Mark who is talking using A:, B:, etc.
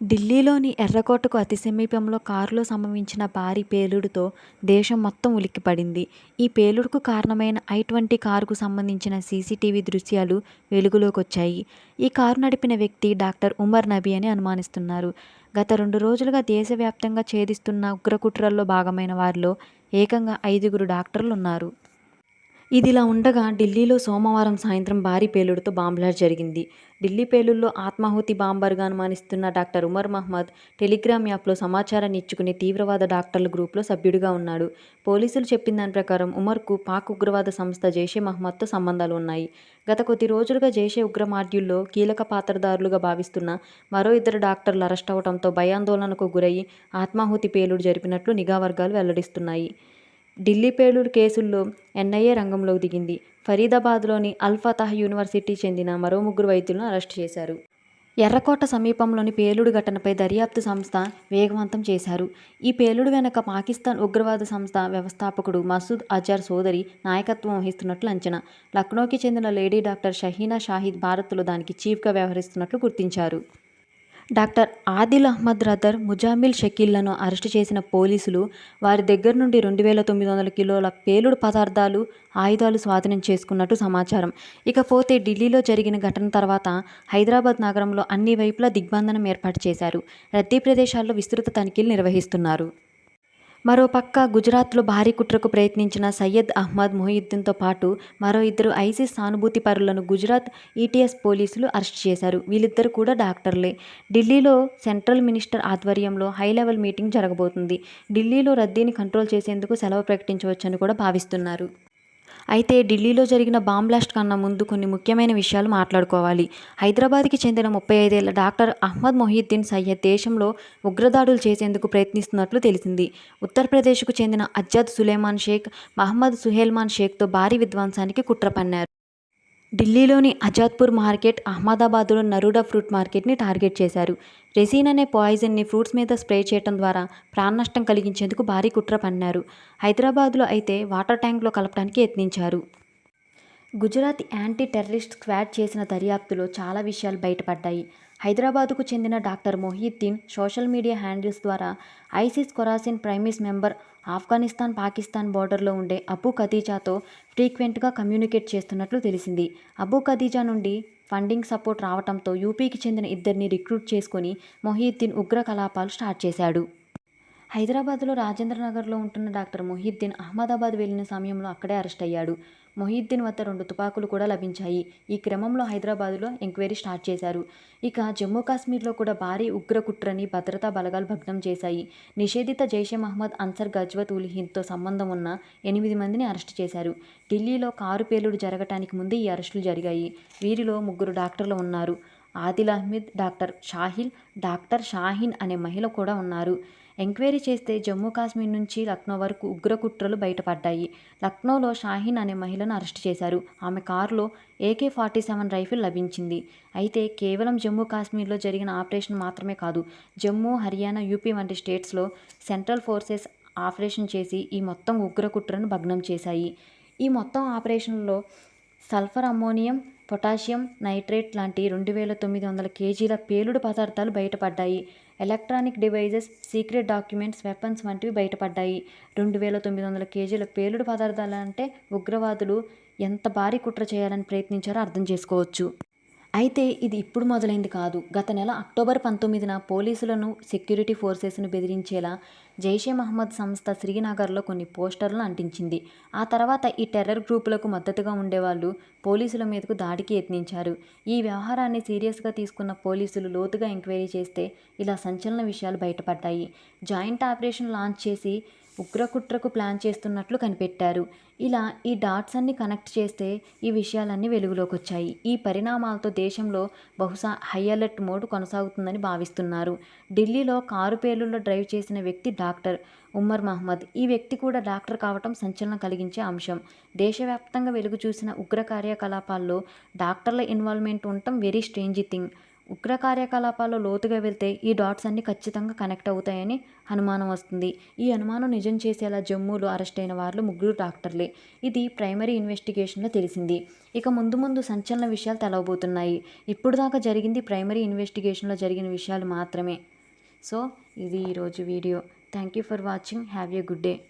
A: ఢిల్లీలోని ఎర్రకోటకు అతి సమీపంలో కారులో సంభవించిన భారీ పేలుడుతో దేశం మొత్తం ఉలిక్కిపడింది. ఈ పేలుడుకు కారణమైన ఐ ట్వంటీ కారుకు సంబంధించిన సీసీటీవీ దృశ్యాలు వెలుగులోకొచ్చాయి. ఈ కారు నడిపిన వ్యక్తి డాక్టర్ ఉమర్ నబీ అని అనుమానిస్తున్నారు. గత రెండు రోజులుగా దేశవ్యాప్తంగా ఛేదిస్తున్న ఉగ్రకుట్రల్లో భాగమైన వారిలో ఏకంగా ఐదుగురు డాక్టర్లు ఉన్నారు ఇదిలా ఉండగా ఢిల్లీలో సోమవారం సాయంత్రం భారీ పేలుడుతో బాంబ్లాస్ట్ జరిగింది. ఢిల్లీ పేలుల్లో ఆత్మాహుతి బాంబర్గా అనుమానిస్తున్న డాక్టర్ ఉమర్ మహ్మద్ టెలిగ్రామ్ యాప్లో సమాచారాన్ని ఇచ్చుకునే తీవ్రవాద డాక్టర్ల గ్రూపులో సభ్యుడిగా ఉన్నాడు. పోలీసులు చెప్పిన దాని ప్రకారం ఉమర్కు పాక్ ఉగ్రవాద సంస్థ జైషే మహ్మద్తో సంబంధాలు ఉన్నాయి. గత కొద్ది రోజులుగా జైషే ఉగ్ర మాడ్యూల్లో కీలక పాత్రధారులుగా భావిస్తున్న మరో ఇద్దరు డాక్టర్లు అరెస్ట్ అవడంతో భయాందోళనకు గురై ఆత్మాహుతి పేలుడు జరిపినట్లు నిఘా వర్గాలు వెల్లడిస్తున్నాయి. ఢిల్లీ పేలుడు కేసుల్లో ఎన్ఐఏ రంగంలోకి దిగింది. ఫరీదాబాద్లోని అల్ యూనివర్సిటీ చెందిన మరో ముగ్గురు వైద్యులను అరెస్టు చేశారు. ఎర్రకోట సమీపంలోని పేలుడు ఘటనపై దర్యాప్తు సంస్థ వేగవంతం చేశారు. ఈ పేలుడు వెనుక పాకిస్తాన్ ఉగ్రవాద సంస్థ వ్యవస్థాపకుడు మసూద్ అజార్ సోదరి నాయకత్వం వహిస్తున్నట్లు అంచనా. లక్నోకి చెందిన లేడీ డాక్టర్ షహీనా షాహిద్ భారత్లో దానికి చీఫ్గా వ్యవహరిస్తున్నట్లు గుర్తించారు. డాక్టర్ ఆదిల్ అహ్మద్ రదర్, ముజామిల్ షకీల్లను అరెస్టు చేసిన పోలీసులు వారి దగ్గర నుండి రెండు వేల తొమ్మిది వందల కిలోల పేలుడు పదార్థాలు, ఆయుధాలు స్వాధీనం చేసుకున్నట్టు సమాచారం. ఇకపోతే ఢిల్లీలో జరిగిన ఘటన తర్వాత హైదరాబాద్ నగరంలో అన్ని వైపులా దిగ్బంధనం ఏర్పాటు చేశారు. రద్దీ ప్రదేశాల్లో విస్తృత తనిఖీలు నిర్వహిస్తున్నారు. మరోపక్క గుజరాత్లో భారీ కుట్రకు ప్రయత్నించిన సయ్యద్ అహ్మద్ మొహియుద్దీన్తో పాటు మరో ఇద్దరు ఐసిస్ సానుభూతిపరులను గుజరాత్ ఈటీఎస్ పోలీసులు అరెస్ట్ చేశారు. వీళ్ళిద్దరు కూడా డాక్టర్లే. ఢిల్లీలో సెంట్రల్ మినిస్టర్ ఆధ్వర్యంలో హైలెవెల్ మీటింగ్ జరగబోతుంది ఢిల్లీలో రద్దీని కంట్రోల్ చేసేందుకు సెలవు ప్రకటించవచ్చని కూడా భావిస్తున్నారు. అయితే ఢిల్లీలో జరిగిన బాంబ్లాస్ట్ కన్నా ముందు కొన్ని ముఖ్యమైన విషయాలు మాట్లాడుకోవాలి. హైదరాబాద్కి చెందిన ముప్పై ఐదేళ్ళ డాక్టర్ అహ్మద్ మొహీద్దీన్ సయ్యద్ దేశంలో ఉగ్రదాడులు చేసేందుకు ప్రయత్నిస్తున్నట్లు తెలిసింది. ఉత్తరప్రదేశ్కు చెందిన అజ్జద్ సులేమాన్ షేక్, మహ్మద్ సుహైల్మాన్ షేక్తో భారీ విధ్వంసానికి కుట్ర పన్నారు. ఢిల్లీలోని అజాద్పూర్ మార్కెట్, అహ్మదాబాద్లో నరుడా ఫ్రూట్ మార్కెట్ని టార్గెట్ చేశారు. రెసిన్ అనే పాయిజన్ని ఫ్రూట్స్ మీద స్ప్రే చేయడం ద్వారా ప్రాణనష్టం కలిగించేందుకు భారీ కుట్ర పన్నారు. హైదరాబాద్లో అయితే వాటర్ ట్యాంక్లో కలపడానికి యత్నించారు. గుజరాత్ యాంటీ టెర్రరిస్ట్ స్క్వాడ్ చేసిన దర్యాప్తులో చాలా విషయాలు బయటపడ్డాయి. హైదరాబాద్కు చెందిన doctor Mohiuddin social media handles ద్వారా ISIS Khorasan province member, Afghanistan Pakistan బోర్డర్లో ఉండే అబు ఖదీజాతో ఫ్రీక్వెంట్గా కమ్యూనికేట్ చేస్తున్నట్లు తెలిసింది. అబు ఖదీజా నుండి ఫండింగ్ సపోర్ట్ రావడంతో యూపీకి చెందిన ఇద్దరిని రిక్రూట్ చేసుకుని మొహీద్దీన్ ఉగ్ర కలాపాలు స్టార్ట్ చేశాడు. హైదరాబాద్లో రాజేంద్రనగర్లో ఉంటున్న డాక్టర్ మొహిద్దీన్ అహ్మదాబాద్ వెళ్ళిన సమయంలో అక్కడే అరెస్ట్ అయ్యాడు మొహిద్దీన్ వద్ద రెండు తుపాకులు కూడా లభించాయి. ఈ క్రమంలో హైదరాబాద్లో ఎంక్వైరీ స్టార్ట్ చేశారు. ఇక జమ్మూ కాశ్మీర్లో కూడా భారీ ఉగ్రకుట్రని భద్రతా బలగాలు భగ్నం చేశాయి. నిషేధిత జైషే మహ్మద్ అన్సర్ గజ్వత్ ఉల్ హింద్తో సంబంధం ఉన్న ఎనిమిది మందిని అరెస్ట్ చేశారు. ఢిల్లీలో కారు పేలుడు జరగటానికి ముందే ఈ అరెస్టులు జరిగాయి. వీరిలో ముగ్గురు డాక్టర్లు ఉన్నారు. ఆదిల్ అహ్మద్, డాక్టర్ షాహిల్, డాక్టర్ షాహీన్ అనే మహిళ కూడా ఉన్నారు. ఎంక్వైరీ చేస్తే జమ్మూ కాశ్మీర్ నుంచి లక్నో వరకు ఉగ్రకుట్రలు బయటపడ్డాయి. లక్నోలో షాహీన్ అనే మహిళను అరెస్టు చేశారు. ఆమె కారులో ఏకే ఫార్టీ సెవెన్ రైఫిల్ లభించింది. అయితే కేవలం జమ్మూ కాశ్మీర్లో జరిగిన ఆపరేషన్ మాత్రమే కాదు జమ్మూ, హర్యానా, యూపీ వంటి స్టేట్స్లో సెంట్రల్ ఫోర్సెస్ ఆపరేషన్ చేసి ఈ మొత్తం ఉగ్రకుట్రను భగ్నం చేశాయి. ఈ మొత్తం ఆపరేషన్లో సల్ఫర్ అమ్మోనియం, పొటాషియం నైట్రేట్ లాంటి రెండు వేల తొమ్మిది వందల కేజీల పేలుడు పదార్థాలు బయటపడ్డాయి. Electronic devices, secret documents, weapons వంటివి బయటపడ్డాయి. రెండు వేల తొమ్మిది వందల కేజీల పేలుడు పదార్థాలంటే ఉగ్రవాదులు ఎంత భారీ కుట్ర చేయాలని ప్రయత్నించారో అర్థం చేసుకోవచ్చు. అయితే ఇది ఇప్పుడు మొదలైంది కాదు. గత నెల అక్టోబర్ పంతొమ్మిదిన పోలీసులను, సెక్యూరిటీ ఫోర్సెస్ను బెదిరించేలా జైషే మహ్మద్ సంస్థ శ్రీనగర్లో కొన్ని పోస్టర్లు అంటించింది. ఆ తర్వాత ఈ టెర్రర్ గ్రూపులకు మద్దతుగా ఉండేవాళ్ళు పోలీసుల మీదకు దాడికి యత్నించారు. ఈ వ్యవహారాన్ని సీరియస్గా తీసుకున్న పోలీసులు లోతుగా ఎంక్వైరీ చేస్తే ఇలా సంచలన విషయాలు బయటపడ్డాయి. జాయింట్ ఆపరేషన్ లాంచ్ చేసి ఉగ్రకుట్రకు ప్లాన్ చేస్తున్నట్లు కనిపెట్టారు. ఇలా ఈ డాట్స్ అన్ని కనెక్ట్ చేస్తే ఈ విషయాలన్నీ వెలుగులోకి వచ్చాయి ఈ పరిణామాలతో దేశంలో బహుశా హై అలర్ట్ మోడ్ కొనసాగుతుందని భావిస్తున్నారు. ఢిల్లీలో కారు పేలుల్లో డ్రైవ్ చేసిన వ్యక్తి డాక్టర్ ఉమర్ మహ్మద్. ఈ వ్యక్తి కూడా డాక్టర్ కావటం సంచలనం కలిగించే అంశం. దేశవ్యాప్తంగా వెలుగు చూసిన ఉగ్ర కార్యకలాపాల్లో డాక్టర్ల ఇన్వాల్వ్మెంట్ ఉండటం వెరీ స్ట్రేంజ్ థింగ్. ఉగ్ర కార్యకలాపాల్లో లోతుగా వెళ్తే ఈ డాట్స్ అన్ని ఖచ్చితంగా కనెక్ట్ అవుతాయని అనుమానం వస్తుంది ఈ అనుమానం నిజం చేసేలా జమ్మూలో అరెస్ట్ అయిన వారిలో ముగ్గురు డాక్టర్లే ఇది ప్రైమరీ ఇన్వెస్టిగేషన్లో తెలిసింది ఇక ముందు ముందు సంచలన విషయాలు తెలవబోతున్నాయి ఇప్పుడు దాకా జరిగింది ప్రైమరీ ఇన్వెస్టిగేషన్లో జరిగిన విషయాలు మాత్రమే సో ఇది ఈరోజు video Thank you for watching. Have a good day.